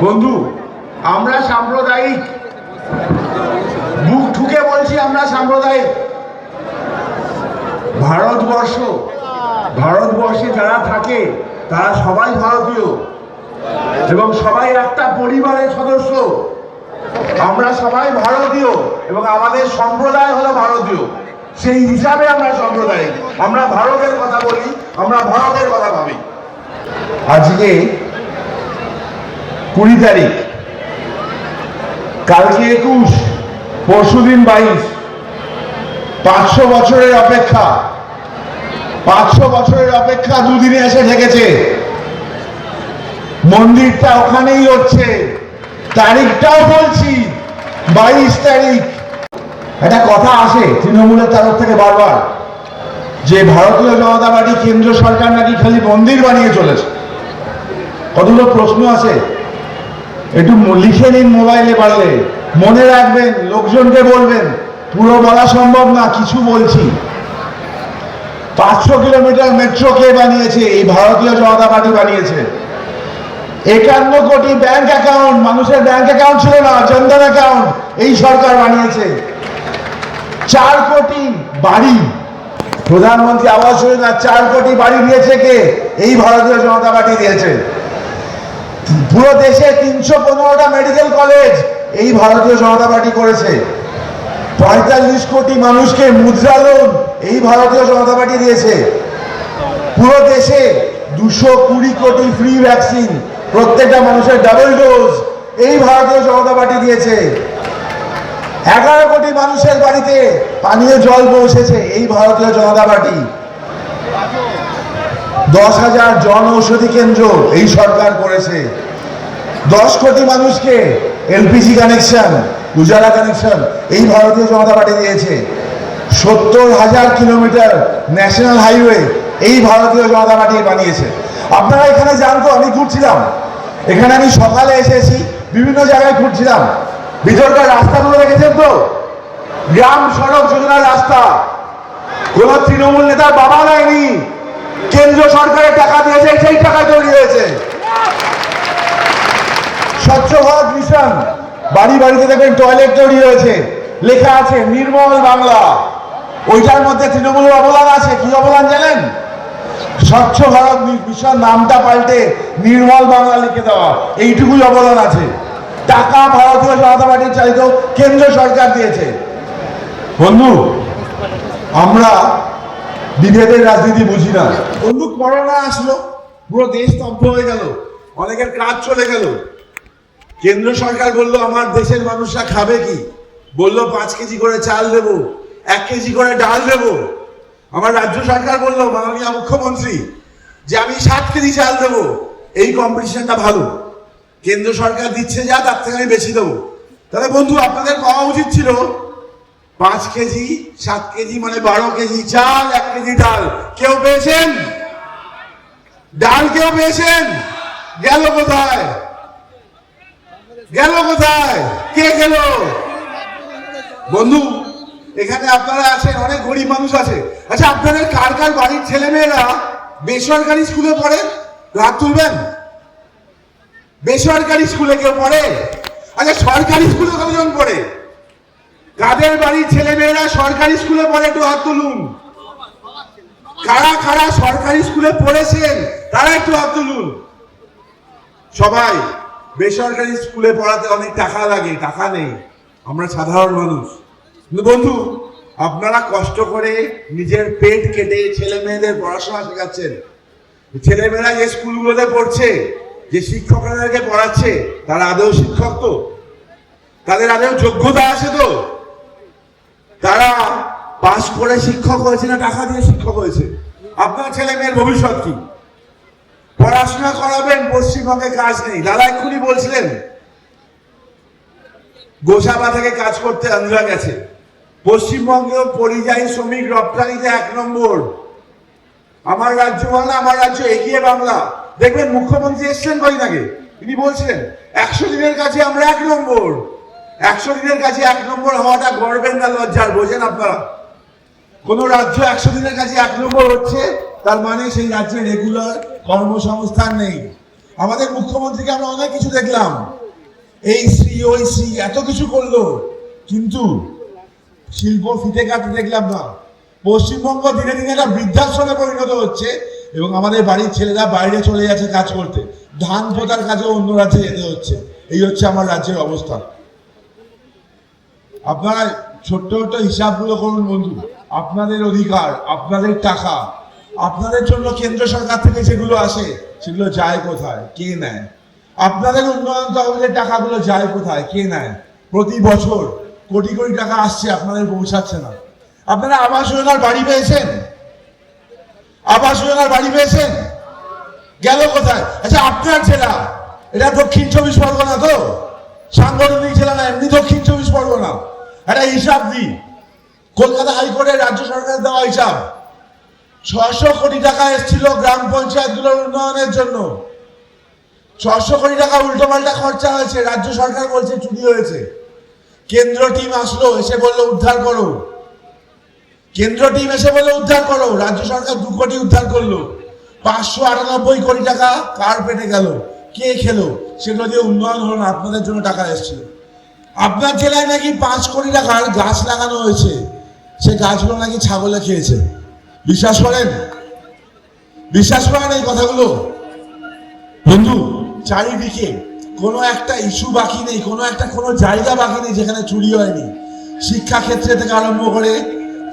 বন্ধু, আমরা সাম্প্রদায়িক। বুক ঠুকে বলছি আমরা সাম্প্রদায়িক। ভারতবর্ষ, ভারতবর্ষে যারা থাকে, তারা সবাই ভারতীয়। এবং সবাই একটা পরিবারের সদস্য। আমরা সবাই ভারতীয় এবং আমাদের সম্প্রদায় হলো ভারতীয়। সেই হিসাবে আমরা সম্প্রদায় আমরা ভারতের কথা বলি, আমরা ভারতের কথা ভাবি। আজকে কুড়ি তারিখ। কালকে একুশ পরশুদিন বাইশ। পাঁচশো বছরের অপেক্ষা। পাঁচশো বছরের অপেক্ষা দুদিনে এসে ঠেকেছে। মন্দিরটা ওখানেই হচ্ছে। তারিখটাও বলছি, বাইশ তারিখ। একটা কথা আসে তৃণমূলের তরফ থেকে বারবার, যে ভারতীয় জনতা পার্টি কেন্দ্র সরকার নাকি খালি মন্দির বানিয়ে চলেছে। কতগুলো প্রশ্ন আছে একটু লিখে নিন মোবাইলে পারলে মনে রাখবেন, লোকজনকে বলবেন, পুরো বলা সম্ভব না, কিছু বলছি। পাঁচশো কিলোমিটার মেট্রো কে বানিয়েছে? এই ভারতীয় জনতা পার্টি বানিয়েছে। একান্ন কোটি ব্যাংক অ্যাকাউন্ট, মানুষের ব্যাংক অ্যাকাউন্ট ছিল না, জনধন অ্যাকাউন্ট এই সরকার বানিয়েছে। চার কোটি বাড়ি। প্রধানমন্ত্রী আবাস যোজনা চার কোটি বাড়ি দিয়েছে কে? এই ভারতীয় জনতা পার্টি দিয়েছে। পুরো দেশে তিনশো পনেরোটা মেডিকেল কলেজ এই ভারতীয় জনতা পার্টি করেছে। পঁয়তাল্লিশ কোটি মানুষকে মুদ্রা লোন এই ভারতীয় জনতা পার্টি দিয়েছে। পুরো দেশে দুশো কুড়ি কোটি ফ্রি ভ্যাকসিন প্রত্যেকটা মানুষের ডাবল ডোজ এই ভারতীয় জনতা পার্টি দিয়েছে। এগারো কোটি মানুষের বাড়িতে পানীয় জল পৌঁছেছে এই ভারতীয় জনতা পার্টি। দশ হাজার জন ঔষধি কেন্দ্র এই সরকার করেছে। দশ কোটি মানুষকে এলপিজি কানেকশন, উজালা কানেকশন এই ভারতীয় জনতা পার্টি দিয়েছে। সত্তর হাজার কিলোমিটার ন্যাশনাল হাইওয়ে এই ভারতীয় জনতা পার্টি বানিয়েছে। আপনারা এখানে জানতো, আমি ঘুরছিলাম। এখানে আমি সকালে এসেছি, বিভিন্ন জায়গায় ঘুরছিলাম। ভিতরকার রাস্তাগুলো দেখেছেন তো? গ্রাম সড়ক যোজনার রাস্তা। কোন তৃণমূল নেতার বাবা নেয়নি কেন্দ্র সরকারের টাকা দিয়েছে, সেই টাকা তৈরি হয়েছে। স্বচ্ছ ভারত মিশন, বাড়ি বাড়িতে দেখবেন টয়লেট তৈরি হয়েছে। লেখা আছে, নির্মল বাংলা। ওইটার মধ্যে তৃণমূলের অবদান আছে, কি অবদান জানেন? স্বচ্ছ ভারত মিশন নামটা পাল্টে নির্মল বাংলা লিখে দেওয়া, এইটুকুই অবদান আছে। টাকা ভারতীয় জনতা পার্টির চালিত কেন্দ্র সরকার দিয়েছে। বন্ধু, আমরা বিভেদের রাজনীতি বুঝি না। বন্ধু করোনা আসলো, পুরো দেশ স্তব্ধ হয়ে গেল, অনেকের কাজ চলে গেল। কেন্দ্র সরকার বলল, আমার দেশের মানুষরা খাবে কি? বলল, পাঁচ কেজি করে চাল দেবো, এক কেজি করে ডাল দেবো। আমার রাজ্য সরকার বলল, মাননীয় মুখ্যমন্ত্রী, যে আমি সাত কেজি চাল দেবো, এই কম্পিটিশনটা ভালো। কেন্দ্র সরকার দিচ্ছে যা, তার থেকে আমি বেশি দেবো। তাহলে বন্ধু, আপনাদের পাওয়া উচিত ছিল পাঁচ কেজি, সাত কেজি মানে বারো কেজি, চাল, এক কেজি ডাল। কেউ পেয়েছেন? ডাল কেউ পেয়েছেন? গেল কোথায়? গেল কোথায়? কে গেল? বন্ধু, এখানে আপনারা আছেন, অনেক গরিব মানুষ আছে। আচ্ছা আপনাদের কার কার বাড়ির ছেলে মেয়েরা বেসরকারি স্কুলে পড়ে? রাত তুলবেন? বেসরকারি স্কুলে কেউ পড়ে? আচ্ছা সরকারি স্কুলে কতজন পড়ে? কাদের বাড়ির ছেলে মেয়েরা সরকারি স্কুলে পড়ে একটু হাত তুলুন। কারা কারা সরকারি স্কুলে পড়েছেন, তারা একটু হাত তুলুন। সবাই, বেসরকারি স্কুলে পড়াতে অনেক টাকা লাগে, টাকা নেই। আমরা সাধারণ মানুষ। কিন্তু বন্ধু, আপনারা কষ্ট করে নিজের পেট কেটে ছেলে মেয়েদের পড়াশোনা শেখাচ্ছেন। ছেলেমেয়েরা যে স্কুলগুলোতে পড়ছে, যে শিক্ষকরাকে পড়াচ্ছে, তারা আদৌ শিক্ষক তো? তাদের আদৌ যোগ্যতা আছে তো? তারা পাস করে শিক্ষক হয়েছে না টাকা দিয়ে শিক্ষক হয়েছে, আপনার ছেলে মেয়ের ভবিষ্যৎ কি? পড়াশোনা করাবেন, পশ্চিমবঙ্গে কাজ নেই। দাদা এক্ষুনি বলছিলেন, গোসাবা থেকে কাজ করতে আন্ধ্রা গেছে। পশ্চিমবঙ্গেও পরিযায়ী শ্রমিক রপ্তানিতে এক নম্বর। আমার রাজ্য বাংলা আমার রাজ্য এগিয়ে বাংলা। দেখবেন মুখ্যমন্ত্রী এসছেন কদিন আগে। তিনি বলছিলেন, একশো দিনের কাছে আমরা এক নম্বর। একশো দিনের কাছে এক নম্বর হওয়াটা গর্বের না লজ্জার, বোঝেন আপনারা? কোন রাজ্য একশো দিনের কাছে এক নম্বর হচ্ছে, তার মানে সেই রাজ্যে রেগুলার কর্মসংস্থান নেই। আমাদের মুখ্যমন্ত্রীকে আমরা অনেক কিছু দেখলাম। এই শ্রী, ওই শ্রী, এত কিছু করল। কিন্তু শিল্প ফিতে কাটতে দেখলাম না। পশ্চিমবঙ্গ দিনে দিনে একটা বৃদ্ধাশ্রমে পরিণত হচ্ছে এবং আমাদের বাড়ির ছেলেরা বাইরে চলে যাচ্ছে কাজ করতে। ধান পোতার কাজেও অন্য রাজ্যে যেতে হচ্ছে। এই হচ্ছে আমার রাজ্যের অবস্থা। আপনারা ছোট্ট ছোট্ট হিসাবগুলো করুন, বন্ধু। আপনাদের অধিকার, আপনাদের টাকা, আপনাদের জন্য কেন্দ্র সরকার থেকে যেগুলো আসে, সেগুলো যায় কোথায়? কে নেয়? আপনাদের উন্নয়ন তহবিলের টাকাগুলো যায় কোথায়? কে নেয়? প্রতি বছর কোটি কোটি টাকা আসছে, আপনাদের পৌঁছাচ্ছে না। আপনারা আবাস যোজনার বাড়ি পেয়েছেন? আবাস যোজনার বাড়ি পেয়েছেন? গেল কোথায়? আচ্ছা আপনার জেলা, এটা দক্ষিণ চব্বিশ পরগনা তো? সাংগঠনিক জেলা না, এমনি দক্ষিণ চব্বিশ পরগনা। একটা হিসাব দিই কলকাতা হাইকোর্টের রাজ্য সরকারের দেওয়া হিসাব। ছশো কোটি টাকা এসেছিল গ্রাম পঞ্চায়েতগুলোর উন্নয়নের জন্য। ছশো কোটি টাকা উল্টো পাল্টা খরচা হয়েছে, রাজ্য সরকার বলছে চুরি হয়েছে। কেন্দ্র টিম আসলো, এসে বলল, উদ্ধার করো। কেন্দ্র টিম এসে বলল, উদ্ধার করো। রাজ্য সরকার দু কোটি উদ্ধার করল। পাঁচশো আটানব্বই কোটি টাকা কার পেটে গেল? কে খেলো? সেগুলো দিয়ে উন্নয়ন হলো না, আপনাদের জন্য টাকা এসেছিল। আপনার জেলায় নাকি পাঁচ কোটি টাকার গাছ লাগানো হয়েছে। সে গাছগুলো নাকি ছাগলে খেয়েছে। বিশ্বাস করেন? বিশ্বাস করেন এই কথাগুলো? বন্ধু, চারিদিকে কোনো একটা ইস্যু বাকি নেই, কোনো একটা কোনো জায়গা বাকি নেই যেখানে চুরি হয়নি। শিক্ষা ক্ষেত্রে থেকে আরম্ভ করে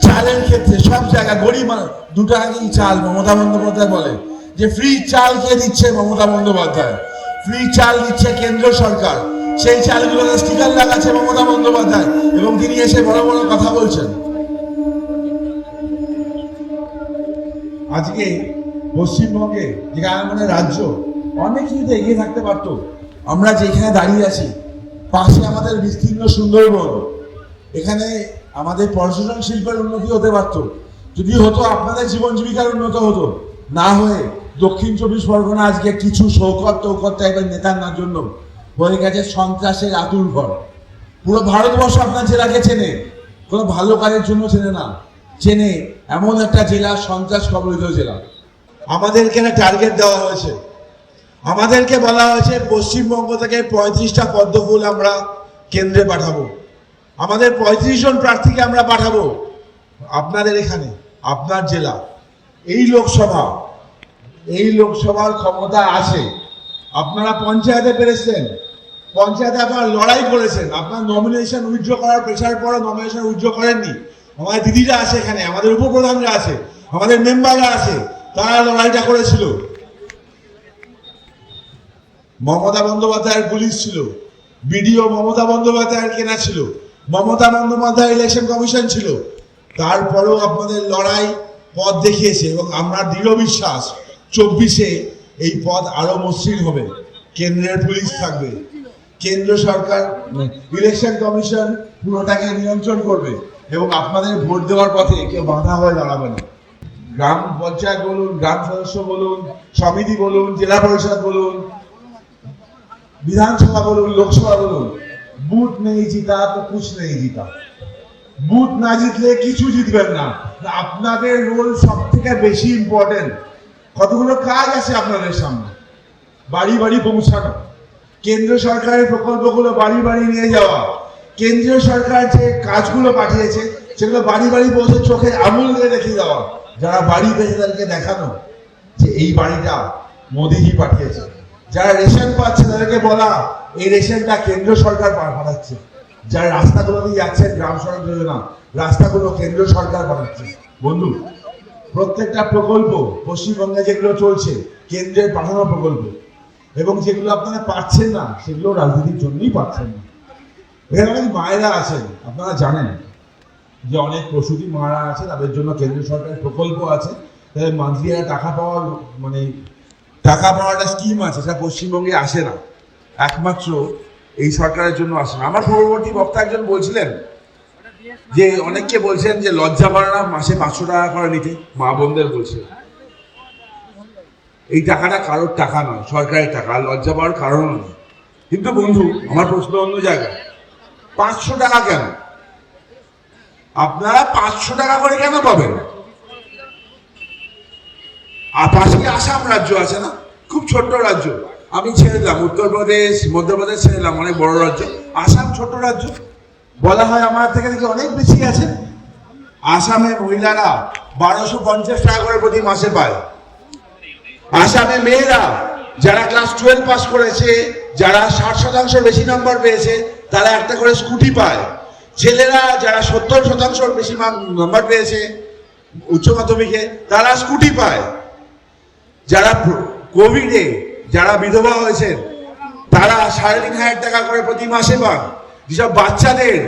চালের ক্ষেত্রে সব জায়গা গরিব মানুষ দু টাকা কেজি চাল মমতা বন্দ্যোপাধ্যায় বলে, যে ফ্রি চাল কে দিচ্ছে মমতা বন্দ্যোপাধ্যায়? ফ্রি চাল দিচ্ছে কেন্দ্র সরকার। সেই চালগুলোতে স্টিকার লাগাচ্ছে মমতা বন্দ্যোপাধ্যায় এবং তিনি এসে বড় বড় কথা বলছেন। আজকে পশ্চিমবঙ্গে যেখানে আমাদের রাজ্য, অনেক কিছুতে এগিয়ে থাকতে পারতো। আমরা যেখানে দাঁড়িয়ে আছি, পাশে আমাদের বিস্তীর্ণ সুন্দরবন। এখানে আমাদের পর্যটন শিল্পের উন্নতি হতে পারতো। যদি হতো, আপনাদের জীবন জীবিকার উন্নত হতো। না হয়ে দক্ষিণ চব্বিশ পরগনা আজকে কিছু শৌকত টৌকত টাইপের নেতার জন্য হয়ে গেছে সন্ত্রাসের আতুর ঘর। পুরো ভারতবর্ষ আপনার জেলাকে চেনে, কোনো ভালো কাজের জন্য চেনে না। চেনে এমন একটা জেলা, সন্ত্রাস কবলিত জেলা। আমাদেরকে একটা টার্গেট দেওয়া হয়েছে। আমাদেরকে বলা হয়েছে, পশ্চিমবঙ্গ থেকে পঁয়ত্রিশটা পদ্মফুল আমরা কেন্দ্রে পাঠাবো। আমাদের পঁয়ত্রিশ জন প্রার্থীকে আমরা পাঠাবো। আপনাদের এখানে, আপনার জেলা। এই লোকসভা, এই লোকসভার ক্ষমতা আছে। আপনারা পঞ্চায়েতে পেরেছেন। পঞ্চায়েতে আপনারা লড়াই করেছেন। আপনার নমিনেশন উইথড্র করার প্রেশার পরে নমিনেশন উইথড্র করেননি। আমাদের দিদিরা আছে এখানে, আমাদের উপপ্রধানরা আছে, আমাদের মেম্বাররা আছে, তারা লড়াইটা করেছিল। মমতা বন্দ্যোপাধ্যায়ের পুলিশ ছিল, বিডিও মমতা বন্দ্যোপাধ্যায়ের কেনা ছিল, মমতা বন্দ্যোপাধ্যায় ইলেকশন কমিশন ছিল। তারপরেও আপনাদের লড়াই পথ দেখিয়েছে এবং আমরা দৃঢ় বিশ্বাস, চব্বিশে এই পথ আরও মসৃণ হবে। কেন্দ্রের পুলিশ থাকবে। কেন্দ্র সরকার ইলেকশন কমিশন পুরোটাকে নিয়ন্ত্রণ করবে এবং আপনাদের ভোট দেওয়ার পথে কেউ বাধা হয়ে দাঁড়াবে না। গ্রাম পঞ্চায়েত বলুন গ্রাম সদস্য বলুন সমিতি বলুন জেলা পরিষদ বলুন বিধানসভা বলুন লোকসভা বলুন বুথ নেই জিতা তো কুছ নেই জিতা। বুথ না জিতলে কিছু জিতবেন না। না, আপনাদের রোল সব থেকে বেশি ইম্পর্টেন্ট কতগুলো কাজ আছে আপনাদের সামনে? বাড়ি বাড়ি পৌঁছানো। কেন্দ্র সরকারের প্রকল্পগুলো বাড়ি বাড়ি নিয়ে যাওয়া। কেন্দ্রীয় সরকার যে কাজগুলো পাঠিয়েছে, সেগুলো বাড়ি বাড়ি পৌঁছে চোখে আঙুল দিয়ে রেখে দেওয়া। যারা বাড়ি পেয়েছে তাদেরকে দেখানো যে এই বাড়িটা মোদিজি পাঠিয়েছে। যারা রেশন পাচ্ছে তাদেরকে বলা, এই রেশনটা কেন্দ্র সরকার পাঠাচ্ছে। যারা রাস্তাগুলো দিয়ে যাচ্ছে, গ্রাম সড়ক যোজনা, রাস্তাগুলো কেন্দ্র সরকার পাঠাচ্ছে। বন্ধু প্রত্যেকটা প্রকল্প পশ্চিমবঙ্গে যেগুলো চলছে, কেন্দ্রের পাঠানো প্রকল্প, এবং যেগুলো আপনারা পাচ্ছেন না, সেগুলো রাজনীতির জন্যই পাচ্ছেন না। এখানে অনেক মায়েরা আছেন, আপনারা জানেন যে অনেক প্রসূতি মারা আছে, তাদের জন্য কেন্দ্র সরকারের প্রকল্প আছে। তাদের মান্থলি টাকা পাওয়ার মানে টাকা পাওয়ার একটা স্কিম আছে, সেটা পশ্চিমবঙ্গে আসে না। একমাত্র এই সরকারের জন্য আসে না। আমার পূর্ববর্তী বক্তা একজন বলছিলেন যে অনেককে বলছেন যে লজ্জা করে না, মাসে পাঁচশো টাকা করে নিতে। মা বোনদের বলছে। এই টাকাটা কারোর টাকা নয়, সরকারের টাকা লজ্জা পাওয়ার কারণ নয়। কিন্তু বন্ধু, আমার প্রশ্ন অন্য জায়গায়, পাঁচশো টাকা কেন? আপনারা পাঁচশো টাকা করে কেন পাবেন? আর পাশে আসাম রাজ্য আছে না? খুব ছোট্ট রাজ্য। আমি ছেড়ে দিলাম, উত্তরপ্রদেশ, মধ্যপ্রদেশ ছেড়ে দিলাম, অনেক বড় রাজ্য। আসাম ছোট রাজ্য। বলা হয় আমার থেকে দেখি অনেক বেশি আছে? আসামে মহিলারা বারোশো পঞ্চাশ টাকা করে প্রতি মাসে পায়। আসামে মেয়েরা যারা ক্লাস টুয়েলভ পাস করেছে, যারা ষাট শতাংশ বেশি নাম্বার পেয়েছে, তারা একটা করে স্কুটি পায়। ছেলেরা যারা সত্তর শতাংশ বেশি নাম্বার পেয়েছে, উচ্চ মাধ্যমিকে, তারা স্কুটি পায়। যারা কোভিডে যারা বিধবা হয়েছেন তারা সাড়ে তিন হাজার টাকা করে প্রতি মাসে পান যেসব বাচ্চাদের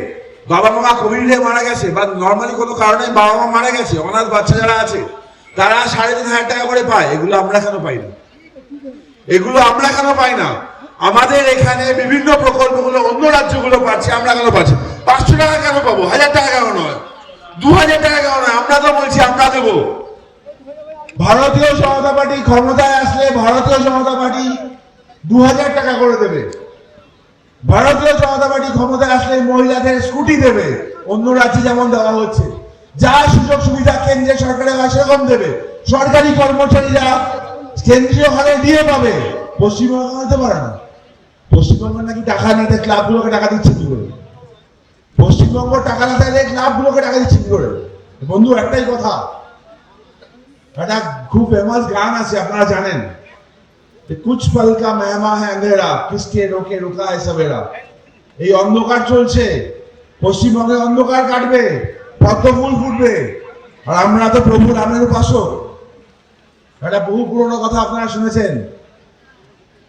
বাবা মা কোভিডে মারা গেছে বা নর্মালি কোনো কারণে বাবা মা মারা গেছে, অনাথ বাচ্চা যারা আছে, তারা সাড়ে তিন হাজার টাকা করে পায়। এগুলো আমরা কেন পাই না? এগুলো আমরা কেন পাই না? আমাদের এখানে বিভিন্ন প্রকল্পগুলো অন্য রাজ্যগুলো পাচ্ছে, আমরা কেন পাচ্ছি পাঁচশো টাকা কেন পাবো? হাজার টাকা কেন নয়? দু হাজার টাকা কেন নয়? আমরা তো বলছি, আমরা দেবো। ভারতীয় জনতা পার্টি ক্ষমতায় আসলে ভারতীয় জনতা পার্টি দু হাজার টাকা করে দেবে। ভারতীয় জনতা পার্টি ক্ষমতায় আসলে মহিলাদের স্কুটি দেবে। অন্য রাজ্যে যেমন দেওয়া হচ্ছে। যা সুযোগ সুবিধা কেন্দ্রীয় সরকারের হয় সেরকম দেবে। সরকারি কর্মচারীরা কেন্দ্রীয় হারে দিয়ে পাবে। পশ্চিমবঙ্গ হতে পারে না। পশ্চিমবঙ্গ নাকি টাকা নিতে ক্লাবগুলোকে টাকা দিচ্ছে কি করে? পশ্চিমবঙ্গ টাকা না চাইলে ক্লাবগুলোকে টাকা দিচ্ছে কি করে? বন্ধু, একটাই কথা। একটা খুব ফেমাস গান আছে, আপনারা জানেন। কুছ পল কা মেহমা হ্যাঁ আন্ধেরা কিসকে রোকে রুকা है সবেরা এই অন্ধকার চলছে পশ্চিমবঙ্গে অন্ধকার কাটবে পদ্ম ফুল ফুটবে। আর আমরা তো প্রভু রামের উপাসক। একটা বহু পুরনো কথা আপনারা শুনেছেন।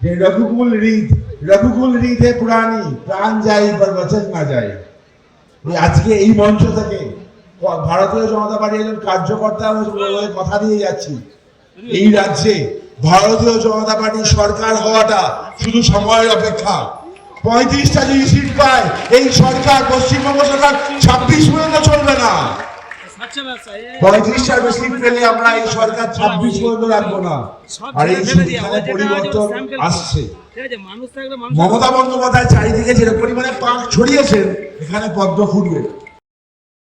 যে রঘুকুল রীত রঘুকুল রীত হে পুরানি প্রাণ যাই পর বচন না যায়। এই আজকে এই মঞ্চ থেকে ভারতীয় জনতা পার্টির একজন কার্যকর্তা হয়ে কথা দিয়ে যাচ্ছি। এই রাজ্যে ভারতীয় জনতা পার্টির সরকার হওয়াটা শুধু সময়ের অপেক্ষা। পঁয়ত্রিশটা যদি সিট পায়, এই সরকার পশ্চিমবঙ্গ সরকার ছাব্বিশ পর্যন্ত চলবে না। পঁয়ত্রিশটার বেশি পেলে আমরা এই সরকার ছাব্বিশ পর্যন্ত রাখব না। আর এই পরিবর্তন আসছে। মমতা বন্দ্যোপাধ্যায় চারিদিকে যে পরিমাণে পাক ছড়িয়েছেন, এখানে পদ্ম ফুটবে।